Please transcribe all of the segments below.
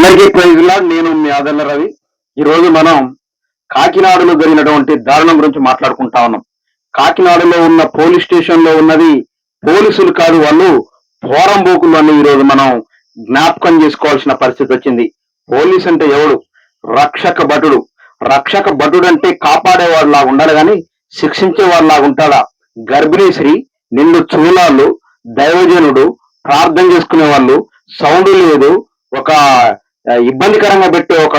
అందరికీ ప్రైజ్లా. నేను మీ ఆదరణ రవి. ఈ రోజు మనం కాకినాడలో జరిగినటువంటి దారుణం గురించి మాట్లాడుకుంటా ఉన్నాం. కాకినాడలో ఉన్న పోలీస్ స్టేషన్లో ఉన్నది పోలీసులు కాదు వాళ్ళు పోరంబోకులు అని ఈ రోజు మనం జ్ఞాపకం చేసుకోవాల్సిన పరిస్థితి వచ్చింది. పోలీస్ అంటే ఎవడు? రక్షక భటుడు. రక్షక భటుడు అంటే కాపాడేవాడు లాగా ఉండాలి కానీ శిక్షించేవాడు లాగా ఉంటాడా? గర్భిణీ నిన్ను చూలాళ్ళు దైవజనుడు ప్రార్థన చేసుకునే వాళ్ళు సౌండ్ లేదు ఒక ఇబ్బందికరంగా పెట్టే ఒక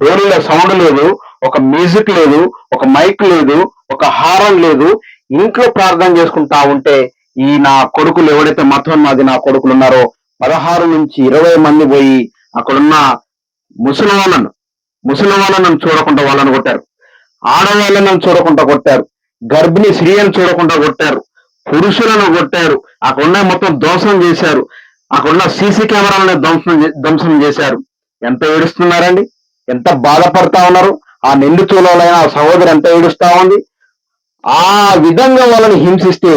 డోర్లో సౌండ్ లేదు ఒక మ్యూజిక్ లేదు ఒక మైక్ లేదు ఒక హారం లేదు. ఇంట్లో ప్రార్థన చేసుకుంటా ఉంటే ఈ నా కొడుకులు ఎవడైతే మతోన్మాది నా కొడుకులు ఉన్నారో పదహారు నుంచి ఇరవై మంది పోయి అక్కడున్న ముసలివాళ్ళను ముసలివాళ్ళను చూడకుండా వాళ్ళని కొట్టారు. ఆడవాళ్ళను చూడకుండా కొట్టారు. గర్భిణీ స్త్రీలను చూడకుండా కొట్టారు. పురుషులను కొట్టారు. అక్కడున్న మొత్తం దోషం చేశారు. అక్కడున్న సీసీ కెమెరాలను ధ్వంసం చే- ధ్వంసం చేశారు. ఎంత ఏడుస్తున్నారండి? ఎంత బాధపడతా ఉన్నారు? ఆ నిందితులైన ఆ సహోదరు ఎంత ఏడుస్తా ఉంది? ఆ విధంగా వాళ్ళని హింసిస్తే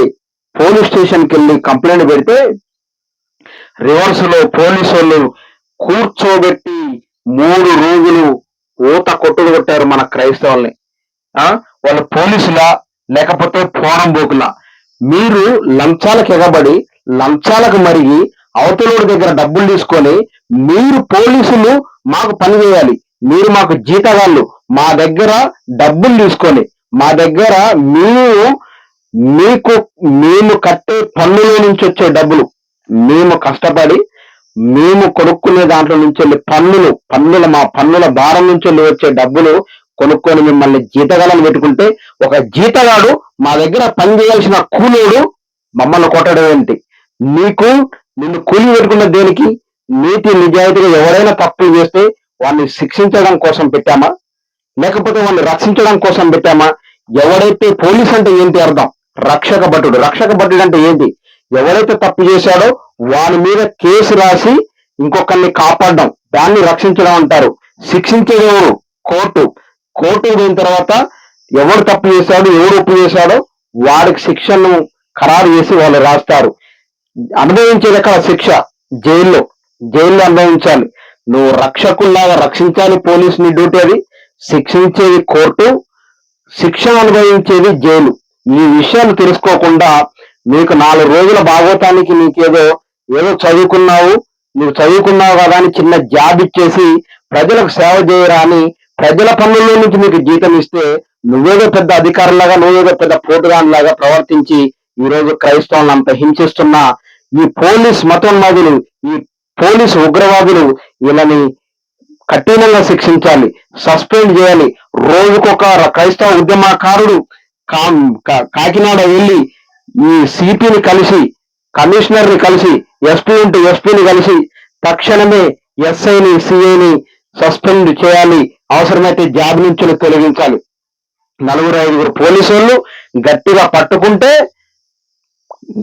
పోలీస్ స్టేషన్కి వెళ్ళి కంప్లైంట్ పెడితే రివర్స్లో పోలీసు వాళ్ళు కూర్చోబెట్టి మూడు రోజులు ఊత కొట్టుడు కొట్టారు మన క్రైస్తవుల్ని. ఆ? వాళ్ళు పోలీసులా? లేకపోతే పోరం బోకులా మీరు లంచాలకు ఎగబడి లంచాలకు మరిగి అవతలోడి దగ్గర డబ్బులు తీసుకొని మీరు పోలీసులు మాకు పని చేయాలి. మీరు మాకు జీతగాళ్ళు. మా దగ్గర డబ్బులు తీసుకొని మా దగ్గర మేము మీకు మేము కట్టే పన్నుల నుంచి వచ్చే డబ్బులు. మేము కష్టపడి మేము కొనుక్కునే దాంట్లో నుంచి వెళ్ళి పన్నులు పన్నుల మా పన్నుల భారం నుంచి వెళ్ళి వచ్చే డబ్బులు కొనుక్కొని మిమ్మల్ని జీతగాలను పెట్టుకుంటే ఒక జీతగాడు మా దగ్గర పని చేయాల్సిన కూలీడు మమ్మల్ని కొట్టడం ఏంటి? నీకు నిన్ను కూలి పెట్టుకున్న దేనికి నీతి నిజాయితీగా ఎవరైనా తప్పులు చేస్తే వాడిని శిక్షించడం కోసం పెట్టామా? లేకపోతే వాడిని రక్షించడం కోసం పెట్టామా? ఎవరైతే పోలీస్ అంటే ఏంటి అర్థం? రక్షక భటుడు. రక్షక భటుడు అంటే ఏంటి? ఎవరైతే తప్పు చేశాడో వాని మీద కేసు రాసి ఇంకొకరిని కాపాడడం. దాన్ని రక్షించడం అంటారు. శిక్షించేది ఎవరు? కోర్టు. కోర్టు పోయిన తర్వాత ఎవరు తప్పు చేశాడు ఎవరు ఒప్పు చేశాడో వాడికి శిక్షను ఖరారు చేసి వాళ్ళు రాస్తారు. అనుభవించేది ఎక్కడ శిక్ష. జైల్లో జైల్లో అనుభవించాలి. నువ్వు రక్షకుల్లాగా రక్షించాలి పోలీస్ నీ డ్యూటీ అది. శిక్షించేది కోర్టు శిక్ష అనుభవించేది జైలు. ఈ విషయాలు తెలుసుకోకుండా మీకు నాలుగు రోజుల భాగవతానికి నీకేదో ఏదో చదువుకున్నావు నువ్వు చదువుకున్నావు కదా అని చిన్న జాబ్ ఇచ్చేసి ప్రజలకు సేవ చేయరా అని ప్రజల పనుల్లో నుంచి నీకు జీతం ఇస్తే నువ్వేదో పెద్ద అధికారులాగా నువ్వేదో పెద్ద పోటుగాన్లాగా ప్రవర్తించి ఈ రోజు క్రైస్తవులను అంత హింసిస్తున్నా ఈ పోలీస్ మతోన్మాదులు ఈ పోలీస్ ఉగ్రవాదులు వీళ్ళని కఠినంగా శిక్షించాలి సస్పెండ్ చేయాలి. రోజుకొక క్రైస్తవ ఉద్యమకారుడు కా- కా- కాకినాడ వెళ్ళి ఈ సిపిని కలిసి కమిషనర్ని కలిసి ఎస్పీ ఉంటూ ఎస్పీని కలిసి తక్షణమే ఎస్ఐని సిఐని సస్పెండ్ చేయాలి. అవసరమైతే జాబ్ నుంచి తొలగించాలి. నలుగురు ఐదుగురు పోలీసు వాళ్ళు గట్టిగా పట్టుకుంటే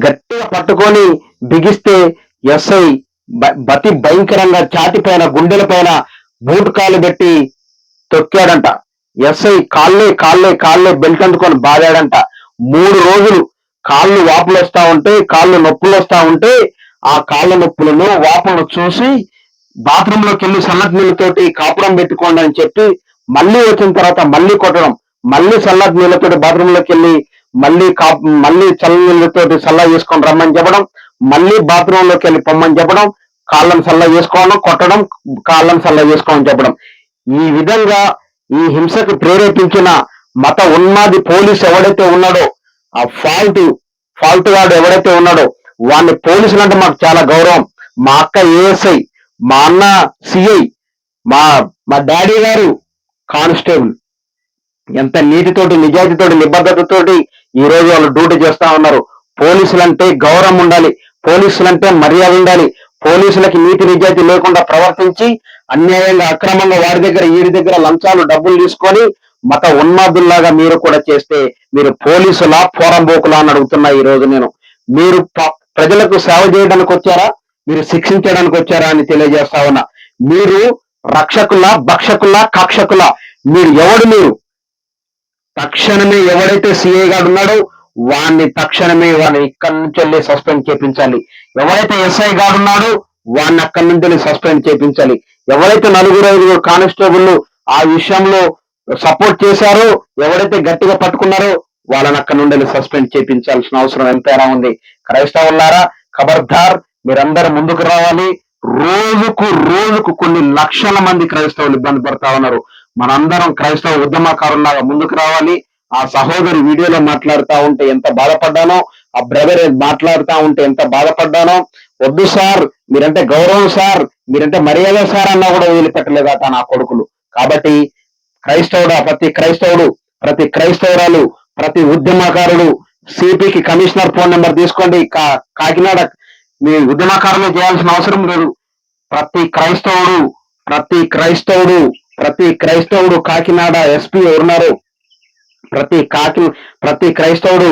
గట్టిగా పట్టుకొని బిగిస్తే ఎస్ఐ బ- బతి భయంకరంగా ఛాతి పైన గుండెల పైన బూట్ కాలు పెట్టి తొక్కాడంట. ఎస్ఐ కాళ్ళే కాళ్ళే కాళ్ళే బెల్ట్ అందుకొని బాధాడంట మూడు రోజులు కాళ్ళు వాపులు వస్తా ఉంటే కాళ్ళు నొప్పులు వస్తా ఉంటే ఆ కాళ్ళ నొప్పులను వాపులను చూసి బాత్రూమ్లోకి వెళ్ళి సన్నటి నీళ్ళతోటి కాపురం పెట్టుకోండి అని చెప్పి మళ్ళీ వచ్చిన తర్వాత మళ్ళీ కొట్టడం. మళ్ళీ సల్లటి నీళ్ళతోటి బాత్రూమ్లోకి వెళ్ళి మళ్ళీ కా మళ్ళీ చల్ల నీళ్ళతోటి చల్ల చేసుకొని రమ్మని చెప్పడం. మళ్ళీ బాత్రూమ్లోకి వెళ్ళి పొమ్మని చెప్పడం కాళ్ళను సల్ల చేసుకోవడం కొట్టడం కాళ్ళను సల్ల చేసుకోమని చెప్పడం. ఈ విధంగా ఈ హింసకు ప్రేరేపించిన మత ఉన్మాది పోలీస్ ఎవడైతే ఉన్నాడో ఆ ఫాల్ట్ ఫాల్ట్ వాడు ఎవడైతే ఉన్నాడో వాడిని పోలీసులు అంటే మాకు చాలా గౌరవం. మా అక్క ఏఎస్ఐ మా అన్న సిఐ మా మా డాడీ గారు కానిస్టేబుల్. ఎంత నీతితోటి నిజాయితీతోటి నిబద్ధతతోటి ఈ రోజు వాళ్ళు డ్యూటీ చేస్తా ఉన్నారు. పోలీసులంటే గౌరవం ఉండాలి పోలీసులంటే మర్యాద ఉండాలి పోలీసులకి నీతి నిజాయితీ లేకుండా ప్రవర్తించి అన్యాయంగా అక్రమంగా వారి దగ్గర వీరి దగ్గర లంచాలు డబ్బులు తీసుకొని మత ఉన్మాదుల్లాగా మీరు కూడా చేస్తే మీరు పోలీసులా పోరంబోకులా అని అడుగుతున్నా ఈ రోజు నేను. మీరు ప్రజలకు సేవ చేయడానికి వచ్చారా? మీరు శిక్షించడానికి వచ్చారా అని తెలియజేస్తా ఉన్నా. మీరు రక్షకుల భక్షకుల కక్షకుల. మీరు ఎవడు మీరు? తక్షణమే ఎవడైతే సిఐ గాడు ఉన్నాడో వాడిని తక్షణమే వాడిని ఇక్కడి నుంచి వెళ్ళి సస్పెండ్ చేపించాలి ఎవరైతే ఎస్ఐ గారు ఉన్నాడో వాడిని అక్కడి నుంచి వెళ్ళి సస్పెండ్ చేపించాలి ఎవరైతే నలుగురు ఐదుగురు కానిస్టేబుల్ ఆ విషయంలో సపోర్ట్ చేశారో ఎవరైతే గట్టిగా పట్టుకున్నారో వాళ్ళని అక్కడ నుండి సస్పెండ్ చేయించాల్సిన అవసరం ఎంతైనా ఉంది. క్రైస్తవులారా ఖబర్దార్ మీరందరూ ముందుకు రావాలి. రోజుకు రోజుకు కొన్ని లక్షల మంది క్రైస్తవులు ఇబ్బంది పడతా ఉన్నారు. మనందరం క్రైస్తవ ఉద్యమకారులాగా ముందుకు రావాలి. ఆ సహోదరి వీడియోలో మాట్లాడుతా ఉంటే ఎంత బాధపడ్డానో ఆ బ్రదర్ మాట్లాడుతా ఉంటే ఎంత బాధపడ్డానో వద్దు సార్ మీరంటే గౌరవం సార్ మీరంటే మర్యాద సార్ అన్నా కూడా వదిలిపెట్టలేదట నా కొడుకులు. కాబట్టి క్రైస్తవుడు ప్రతి క్రైస్తవుడు ప్రతి క్రైస్తవురాలు ప్రతి ఉద్యమకారుడు సిపికి కమిషనర్ ఫోన్ నెంబర్ తీసుకోండి. కా- కాకినాడ మీ ఉద్యమకారులు చేయాల్సిన అవసరం లేదు. ప్రతి క్రైస్తవుడు ప్రతి క్రైస్తవుడు ప్రతి క్రైస్తవుడు కాకినాడ ఎస్పీ ఎవరున్నారు? ప్రతి కాకి ప్రతి క్రైస్తవుడు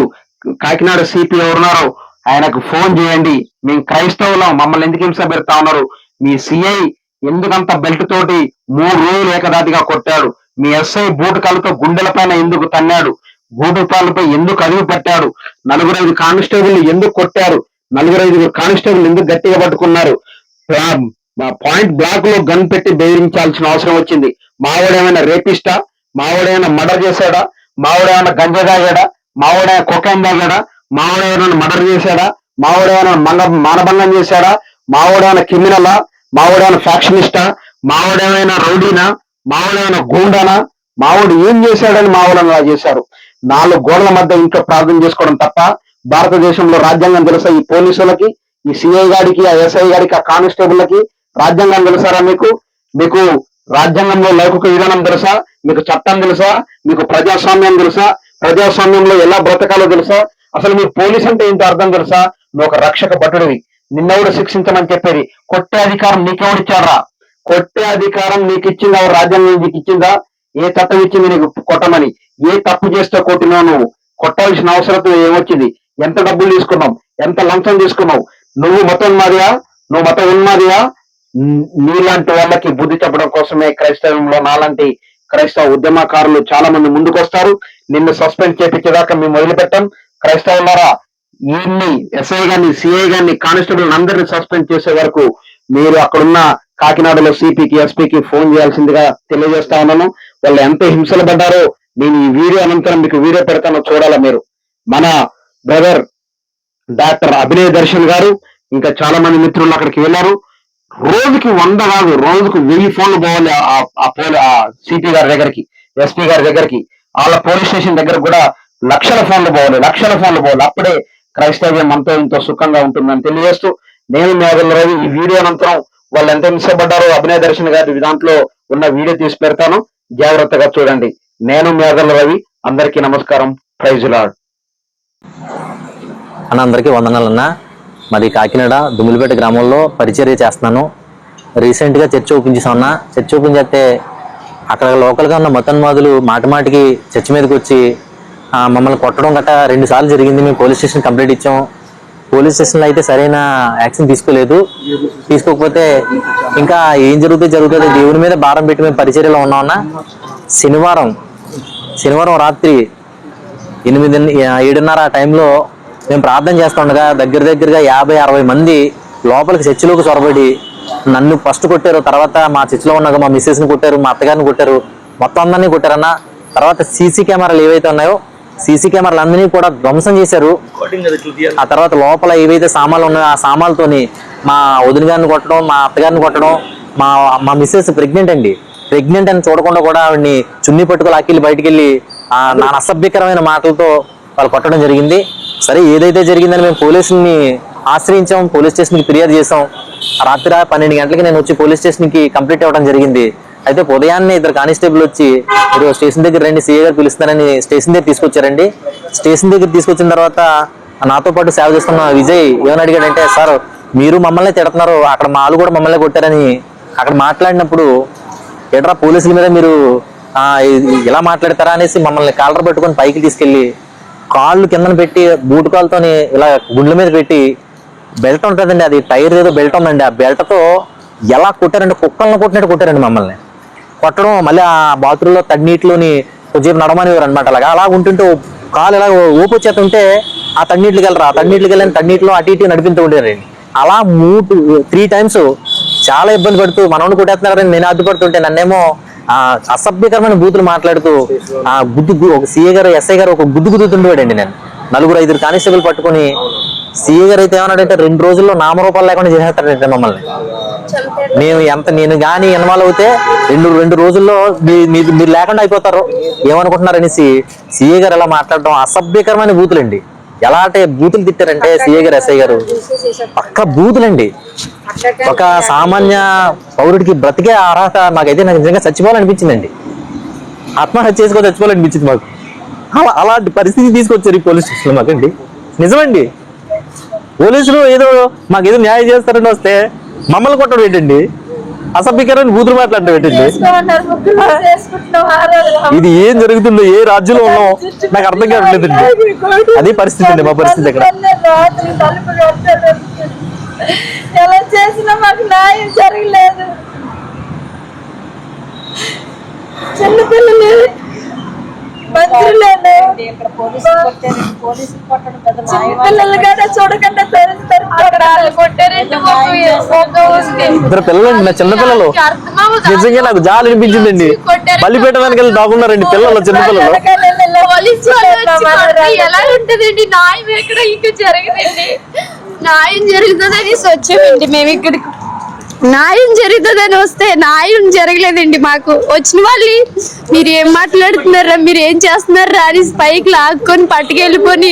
కాకినాడ సిపి ఎవరున్నారో ఆయనకు ఫోన్ చేయండి. మేము క్రైస్తవులం మమ్మల్ని ఎందుకు హింస పెడతా ఉన్నారు? మీ సిఐ ఎందుకంత బెల్ట్ తోటి మూడు రోజులు ఏకదాటిగా కొట్టాడు? మీ ఎస్ఐ బూటు కాలుతో గుండెల పైన ఎందుకు తన్నాడు? బూటు కాలుపై ఎందుకు అదుపు పెట్టాడు? నలుగురు ఐదు కానిస్టేబుల్ ఎందుకు కొట్టారు? నలుగురు ఐదు కానిస్టేబుల్ ఎందుకు గట్టిగా పట్టుకున్నారు? పాయింట్ బ్లాక్లో గన్ పెట్టి బెదిరించాల్సిన అవసరం వచ్చింది. మావాడేమైనా రేపిస్టా? మావాడేమైనా మర్డర్ చేశాడా? మావాడేమైనా గంజా తాగాడా? మావాడేమైనా కుక్కం తాగాడా? మావాడేమైనా మర్డర్ చేశాడా? మావాడేమైనా మన మానభంగం చేశాడా? మావాడేమైనా క్రిమినలా? మావాడేమైనా ఫ్యాక్షనిస్టా? మావాడేమైనా రౌడీనా? మావాడేమైనా గూండానా? మావాడు ఏం చేశాడని మావాడని అలా చేశారు. నాలుగు గోడల మధ్య ఇంట్లో ప్రార్థన చేసుకోవడం తప్ప భారతదేశంలో రాజ్యాంగం తెలుసా ఈ పోలీసులకి ఈ సిఐ గాడికి ఆ ఎస్ఐ గాడికి ఆ కానిస్టేబుల్కి రాజ్యాంగం తెలుసారా మీకు? మీకు రాజ్యాంగంలో లౌకిక విధానం తెలుసా? మీకు చట్టం తెలుసా? మీకు ప్రజాస్వామ్యం తెలుసా? ప్రజాస్వామ్యంలో ఎలా బ్రతకాలో తెలుసా? అసలు మీరు పోలీస్ అంటే ఏంటో అర్థం తెలుసా? నువ్వు ఒక రక్షక భటుడివి. నిన్నెవడు శిక్షించమని చెప్పేది? కొట్టే అధికారం నీకెవడిచ్చారా కొట్టే అధికారం నీకు ఇచ్చిందా రాజ్యాంగం నీకు ఇచ్చిందా ఏ చట్టం ఇచ్చింది నీకు కొట్టమని? ఏ తప్పు చేస్తే కొట్టినావు నువ్వు? కొట్టాల్సిన అవసరం ఏమొచ్చింది? ఎంత డబ్బులు తీసుకున్నావు? ఎంత లంచం తీసుకున్నావు? నువ్వు మతం మాదియా? నువ్వు మతం ఉన్నదియా నీలాంటి వాళ్ళకి బుద్ధి చెప్పడం కోసమే క్రైస్తవంలో నాలాంటి క్రైస్తవ ఉద్యమకారులు చాలా మంది ముందుకు వస్తారు నిన్ను సస్పెండ్ చేపించేదాకా మేము వదిలిపెట్టాం. క్రైస్తవులారా ఈయన్ని ఎస్ఐ గాని సిఐ గాని కానిస్టేబుల్ అందరిని సస్పెండ్ చేసే వరకు మీరు అక్కడున్న కాకినాడలో సిపికి ఎస్పీకి ఫోన్ చేయాల్సిందిగా తెలియజేస్తా ఉన్నాను. వాళ్ళు ఎంత హింసలు పడ్డారో నేను ఈ వీడియో అనంతరం మీకు వీడియో పెడతానో. చూడాలా మీరు? మన బ్రదర్ డాక్టర్ అభినయ్ దర్శన్ గారు ఇంకా చాలా మంది మిత్రులు అక్కడికి వెళ్ళారు. రోజుకి వంద కాదు రోజుకు వెయ్యి ఫోన్లు పోవాలి ఆ- పోలీ ఆ సిపి గారి దగ్గరికి ఎస్పీ గారి దగ్గరికి. వాళ్ళ పోలీస్ స్టేషన్ దగ్గర కూడా లక్షల ఫోన్లు పోవాలి లక్షల ఫోన్లు పోవాలి. అప్పుడే క్రైస్తవ్యం అంతో ఇంతో సుఖంగా ఉంటుందని తెలియజేస్తూ నేను మేఘల రవి ఈ వీడియో అనంతరం వాళ్ళు ఎంత హింసపడ్డారో అభినయ దర్శన్ గారి దాంట్లో ఉన్న వీడియో తీసి పెడతాను. జాగ్రత్తగా చూడండి. నేను మేఘల రవి అందరికీ నమస్కారం. ప్రైజులాడ్ అన్న అందరికీ వందనాలన్నా. మాది కాకినాడ దుమ్ములపేట గ్రామంలో పరిచర్య చేస్తున్నాను. రీసెంట్గా చర్చ్ ఓపెన్ చేసామన్న చర్చ్ ఓపెన్ చేస్తే అక్కడ లోకల్గా ఉన్న మతన్మాదులు మాటి మాటికి చర్చ్ మీదకి వచ్చి మమ్మల్ని కొట్టడం గట్రా రెండు సార్లు జరిగింది. మేము పోలీస్ స్టేషన్ కంప్లైంట్ ఇచ్చాం. పోలీస్ స్టేషన్లో అయితే సరైన యాక్షన్ తీసుకోలేదు. తీసుకోకపోతే ఇంకా ఏం జరుగుతుంది జరుగుతుంది. దేవుని మీద భారం పెట్టి మేము పరిచర్యలో ఉన్నామన్నా. శనివారం శనివారం రాత్రి ఎనిమిది ఏడున్నర ఆ టైంలో మేము ప్రార్థన చేస్తుండగా దగ్గర దగ్గరగా యాభై అరవై మంది లోపలికి చర్చిలోకి చొరబడి నన్ను ఫస్ట్ కొట్టారు తర్వాత మా చర్చిలో ఉన్న మా మిస్సెస్ని కొట్టారు మా అత్తగారిని కొట్టారు మొత్తం అందరినీ కొట్టారన్న. తర్వాత సీసీ కెమెరాలు ఏవైతే ఉన్నాయో సీసీ కెమెరాలు అందరినీ కూడా ధ్వంసం చేశారు. ఆ తర్వాత లోపల ఏవైతే సామాన్లు ఉన్నాయో ఆ సామాన్లతోని మా వదిన గారిని కొట్టడం మా అత్తగారిని కొట్టడం మా మా మిస్సెస్ ప్రెగ్నెంట్ అండి. ప్రెగ్నెంట్ అని చూడకుండా కూడా ఆవిడ్ని చున్ని పట్టుకు లాక్కెళ్ళి బయటికి వెళ్ళి నా అసభ్యకరమైన మాటలతో వాళ్ళు కొట్టడం జరిగింది. సరే ఏదైతే జరిగిందని మేము పోలీసుల్ని ఆశ్రయించాం పోలీస్ స్టేషన్కి ఫిర్యాదు చేసాం రాత్రి పన్నెండు గంటలకి నేను వచ్చి పోలీస్ స్టేషన్కి కంప్లీట్ అవ్వడం జరిగింది. అయితే ఉదయాన్నే ఇద్దరు కానిస్టేబుల్ వచ్చి మీరు స్టేషన్ దగ్గర రండి సీఏ గారు పిలుస్తున్నారని స్టేషన్ దగ్గర తీసుకొచ్చారండి. స్టేషన్ దగ్గర తీసుకొచ్చిన తర్వాత నాతో పాటు సేవ చేస్తున్న విజయ్ ఏమని అడిగాడంటే సార్ మీరు మమ్మల్ని తిడుతున్నారు అక్కడ మాలు కూడా మమ్మల్ని కొట్టారని అక్కడ మాట్లాడినప్పుడు ఎడరా పోలీసుల మీద మీరు ఇలా మాట్లాడతారా అనేసి మమ్మల్ని కాలర్ పట్టుకొని పైకి తీసుకెళ్ళి కాళ్ళు కిందన పెట్టి బూట్ కాలుతోని ఇలా గుండ్ల మీద పెట్టి బెల్ట్ ఉంటుందండి. అది టైర్ ఏదో బెల్ట్ ఉందండి. ఆ బెల్ట్తో ఎలా కొట్టారంటే కుక్కలను కొట్టినట్టు కొట్టారండి మమ్మల్ని. కొట్టడం మళ్ళీ ఆ బాత్రూంలో తడినీటిలోని కొద్దిసేపు నడమనివారు అనమాట అలాగా. అలా ఉంటుంటే కాలు ఇలా ఊపు వచ్చేస్తుంటే ఆ తడినీటికి వెళ్ళరు? ఆ తడినీటికి వెళ్ళని తడినీటిలో అటు ఇటు నడిపిస్తూ ఉండేరండి అలా మూడు త్రీ టైమ్స్ చాలా ఇబ్బంది పడుతూ మనోడు కొట్టేస్తున్నారని నేను అడ్డుపడుతుంటే నన్నేమో ఆ అసభ్యకరమైన బూతులు మాట్లాడుతూ ఆ గుడ్డు గు- ఒక సీఏ గారు ఎస్ఐ గారు ఒక గుడ్డు గుద్దుతుండేవాడండి నేను. నలుగురు ఐదుగురు కానిస్టేబుల్ పట్టుకొని సీఏ గారు అయితే ఏమన్నాడంటే రెండు రోజుల్లో నామరూపాలు లేకుండా చేసేస్తాడంటే మమ్మల్ని. మేము ఎంత నేను గాని ఇన్వాల్వ్ అవుతే రెండు రెండు రోజుల్లో మీ- మీరు లేకుండా అయిపోతారు. ఏమనుకుంటున్నారు అనేసి సీఏ గారు ఎలా మాట్లాడటం అసభ్యకరమైన బూతులండి. ఎలా అంటే బూతులు తిట్టారంటే సీఏ గారు ఎస్ఐ గారు? పక్క బూతులండి. ఒక సామాన్య పౌరుడికి బ్రతికే అర్హత నాకైతే నాకు నిజంగా చచ్చిపోవాలనిపించిందండి. ఆత్మహత్య చేసుకో చచ్చిపోవాలనిపించింది మాకు. అలా అలాంటి పరిస్థితి తీసుకొచ్చారు ఈ పోలీస్ స్టేషన్లో మాకండి. నిజమండి. పోలీసులు ఏదో మాకు ఏదో న్యాయం చేస్తారని వస్తే మమ్మల్ని కొట్టడం ఏంటండి? అసభ్యకరమైన బూతులు చేసుకుంటున్నాం ఆరాధన ఇది ఏం జరుగుతుందో ఏ రాజ్యంలో ఉన్నామో నాకు అర్థం కావట్లేదండి అదే పరిస్థితి అండి మా పరిస్థితి ఇక్కడ. రాత్రి తలుపు కట్టాడు. ఎలా చేసినా మాకు న్యాయం జరగలేదు. చిన్నపిల్లలు న్యాయం చిన్నపిల్లలు కూడా చూడకుండా ఇద్దరు పిల్లలండి నా చిన్న పిల్లలు. నిజంగా నాకు జాలి అనిపించిందండి. బలి పెట్టడానికి వెళ్ళి దాగున్నారండి పిల్లలు చిన్న పిల్లలు. పోలీసు వాళ్ళు వచ్చి కొడితే ఎలా ఉంటదండి? న్యాయం ఎక్కడ ఇంకా జరగదండి. న్యాయం జరుగుతుందని వచ్చామండి. మేము ఇక్కడికి న్యాయం జరుగుతుందని వస్తే న్యాయం జరగలేదండి మాకు. వచ్చిన వాళ్ళు మీరు ఏం మాట్లాడుతున్నారా మీరు ఏం చేస్తున్నారా అని పైకి లాక్కొని పట్టుకెళ్ళిపోని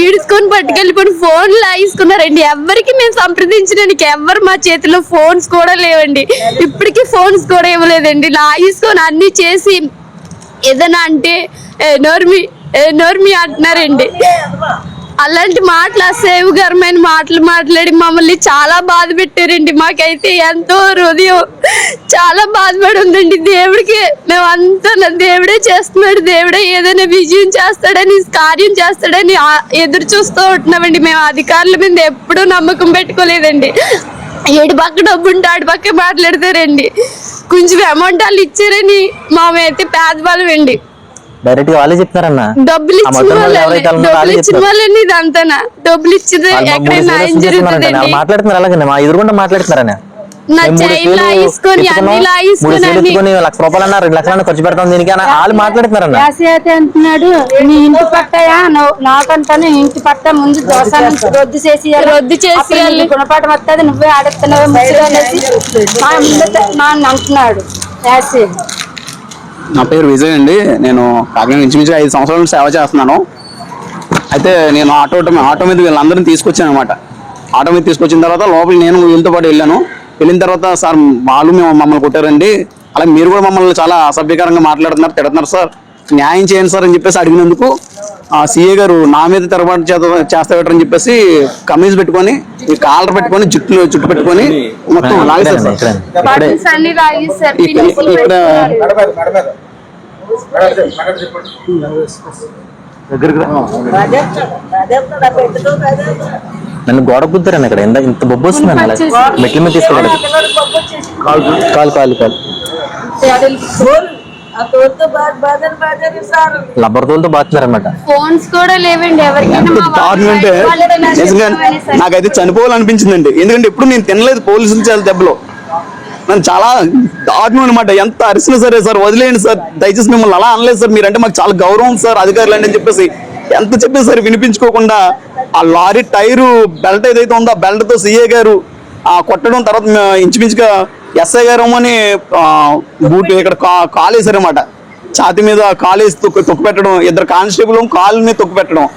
ఈడ్చుకొని పట్టుకెళ్ళిపోని ఫోన్ లాగేసుకున్నారండి ఎవరికి మేము సంప్రదించడానికి ఎవరు మా చేతిలో ఫోన్స్ కూడా లేవండి. ఇప్పటికీ ఫోన్స్ కూడా ఇవ్వలేదండి. లాగేసుకొని అన్ని చేసి ఏదైనా అంటే నోర్మి నోర్మి అంటున్నారండి. అలాంటి మాటలు అసేవకరమైన మాటలు మాట్లాడి మమ్మల్ని చాలా బాధ పెట్టారండి. మాకైతే ఎంతో హృదయం చాలా బాధపడి ఉందండి. దేవుడికి మేమంతా దేవుడే చేస్తున్నాడు. దేవుడే ఏదైనా విజయం చేస్తాడని కార్యం చేస్తాడని ఎదురు చూస్తూ ఉంటున్నామండి. మేము అధికారుల మీద ఎప్పుడూ నమ్మకం పెట్టుకోలేదండి. ఏడు పక్క డబ్బు ఉంటే ఆడి పక్క మాట్లాడతారండి. కొంచెం అమౌంట్ వాళ్ళు ఇచ్చారని మామైతే పేదవాళ్ళం అండి డైరెక్ట్గా వాళ్ళే చెప్తున్నారన్న. డబ్బులు ఇచ్చిన. వాళ్ళని డబ్బులు ఇచ్చింది ఎక్కడైనా మాట్లాడుతున్నారు అలాగే మా ఎదురుకుండా మాట్లాడుతున్నారని. లక్ష రూపాయలు అన్న రెండు లక్షలన్నా ఖర్చు పెడతాం దీనికి వాళ్ళు మాట్లాడుతున్నారన్న. అయితే అంటున్నాడు నీ ఇంటి పట్టయా నువ్వు నాకంటాను ఇంటి పట్ట ముందు దోశ నుంచి రద్దు చేసి రద్దు చేసి. గుణపాఠం వస్తుంది నువ్వే ఆడుతున్నావు అంటున్నాడు నా పేరు విజయ్ అండి. నేను కాకినాడ ఇంచుమించుగా ఐదు సంవత్సరాల నుంచి సేవ చేస్తున్నాను. అయితే నేను ఆటో ఆటో మీద వీళ్ళందరినీ తీసుకొచ్చాను అనమాట ఆటో మీద తీసుకొచ్చిన తర్వాత లోపల నేను వీళ్ళతో పాటు వెళ్ళాను. వెళ్ళిన తర్వాత సార్ వాళ్ళు మేము మమ్మల్ని కొట్టారండి. అలాగే మీరు కూడా మమ్మల్ని చాలా అసభ్యకరంగా మాట్లాడుతున్నారు తిడుతున్నారు సార్. న్యాయం చేయండి సార్ అని చెప్పేసి అడిగినందుకు ఆ సీఏ గారు నా మీద తిరగబాటు చేత చేస్తా అని చెప్పేసి కమీజ్ పెట్టుకొని ఈ కాలర్ పెట్టుకొని జుట్టు జుట్టు పెట్టుకొని మొత్తం లాగేశారు సార్. ఇక్కడే నన్ను గోడ కుద్దారన్న ఇక్కడ. ఎంత ఇంత బొబ్బు వస్తుందండి అలా. మెట్ల మీద తీసుకోవాలి కాలు కాలు కాలు లబ్బర్ తోలుతో బాగుతున్నారన్నమాట ఫోన్స్ కూడా లేవండి ఎవరికైనా నిజంగా నాకైతే చనిపోవాలనిపించిందండి ఎందుకంటే ఎప్పుడు నేను తినలేదు పోలీసులు చాలా దెబ్బలో. నన్ను చాలా దారుణం అనమాట ఎంత అరిసినా సరే సార్ వదిలేయండి సార్. దయచేసి మిమ్మల్ని అలా అనలేదు సార్. మీరంటే మాకు చాలా గౌరవం సార్ అధికారులు అని చెప్పేసి. ఎంత చెప్పేసి సరే వినిపించుకోకుండా ఆ లారీ టైరు బెల్ట్ ఏదైతే ఉందో ఆ బెల్ట్తో సీఏ గారు ఆ కొట్టడం తర్వాత ఇంచుమించుగా ఎస్ఐ గారు అని బూట్ ఇక్కడ కా- కాలు ఛాతి మీద కాలేసి తొక్కు తొక్కు పెట్టడం ఇద్దరు కానిస్టేబుల్ కాలు మీద తొక్కు పెట్టడం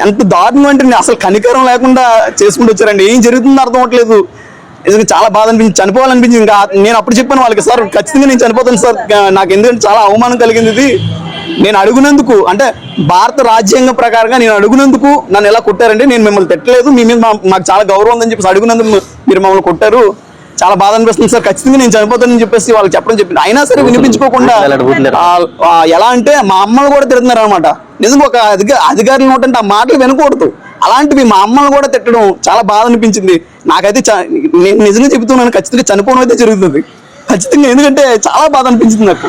ఎంత దారుణం అంటే నేను అసలు కనికరం లేకుండా చేసుకుంటూ వచ్చారండి. ఏం జరుగుతుందో అర్థం అవ్వట్లేదు. నిజంగా చాలా బాధ అనిపించింది చనిపోవాలనిపించింది. ఇంకా నేను అప్పుడు చెప్పాను వాళ్ళకి సార్ ఖచ్చితంగా నేను చనిపోతాను సార్. నాకు ఎందుకంటే చాలా అవమానం కలిగింది ఇది. నేను అడుగునందుకు అంటే భారత రాజ్యాంగం ప్రకారంగా నేను అడుగునందుకు నన్ను ఎలా కొట్టారంటే నేను మిమ్మల్ని తిట్టలేదు. మీ మీద మా- మాకు చాలా గౌరవం ఉందని చెప్పేసి అడుగునందుకు మీరు మమ్మల్ని కొట్టారు. చాలా బాధ అనిపిస్తుంది సార్. ఖచ్చితంగా నేను చనిపోతానని చెప్పేసి వాళ్ళకి చెప్పడం చెప్పింది. అయినా సరే వినిపించుకోకుండా ఎలా అంటే మా అమ్మలు కూడా తిడుతున్నారు అనమాట నిజంగా ఒక అధిక అధికారులు నోటంటే ఆ మాటలు వినకూడదు. అలాంటివి మా అమ్మలు కూడా తిట్టడం చాలా బాధ అనిపించింది. నాకైతే నేను నిజంగా చెబుతున్నాను ఖచ్చితంగా చనిపోవడం అయితే జరుగుతుంది. ఖచ్చితంగా ఎందుకంటే చాలా బాధ అనిపించింది నాకు.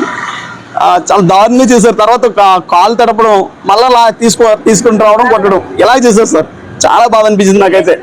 చాలా దారుణంగా చేశారు. తర్వాత కాలు తడపడం మళ్ళీ అలా తీసుకో తీసుకుని రావడం కొట్టడం ఇలా చేశారు సార్. చాలా బాధ అనిపించింది నాకైతే.